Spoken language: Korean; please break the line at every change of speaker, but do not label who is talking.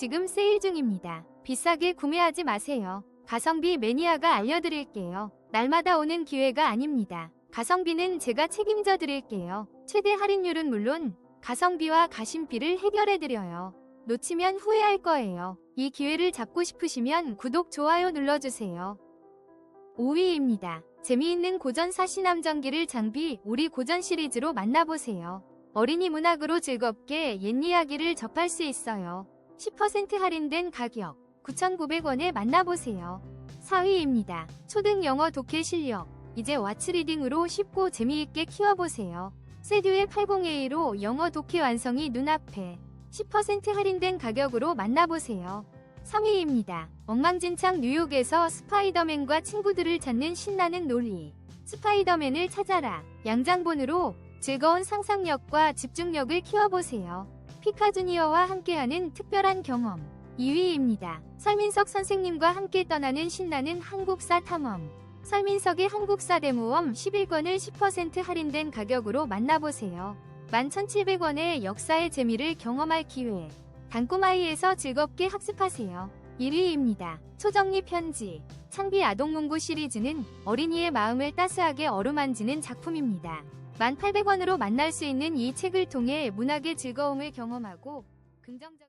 지금 세일 중입니다. 비싸게 구매하지 마세요. 가성비 매니아가 알려드릴게요. 날마다 오는 기회가 아닙니다. 가성비는 제가 책임져 드릴게요. 최대 할인율은 물론 가성비와 가심비를 해결해 드려요. 놓치면 후회할 거예요. 이 기회를 잡고 싶으시면 구독, 좋아요 눌러주세요. 5위입니다. 재미있는 고전 사시남전기를 장비 우리 고전 시리즈로 만나보세요. 어린이 문학으로 즐겁게 옛 이야기를 접할 수 있어요. 10% 할인된 가격 9,900원에 만나보세요. 4위입니다. 초등 영어 독해 실력 이제 왓츠리딩으로 쉽고 재미있게 키워보세요. 세듀의 80A로 영어 독해 완성이 눈앞에 10% 할인된 가격으로 만나보세요. 3위입니다. 엉망진창 뉴욕에서 스파이더맨과 친구들을 찾는 신나는 놀이. 스파이더맨을 찾아라. 양장본으로 즐거운 상상력과 집중력을 키워보세요. 피카 주니어와 함께하는 특별한 경험. 2위입니다. 설민석 선생님과 함께 떠나는 신나는 한국사 탐험. 설민석의 한국사 대모험 11권을 10% 할인된 가격으로 만나보세요. 11,700원의 역사의 재미를 경험할 기회. 단꼬마이에서 즐겁게 학습하세요. 1위입니다. 초정리 편지. 창비 아동문구 시리즈는 어린이의 마음을 따스하게 어루만지는 작품입니다. 1,800원으로 만날 수 있는 이 책을 통해 문학의 즐거움을 경험하고 긍정적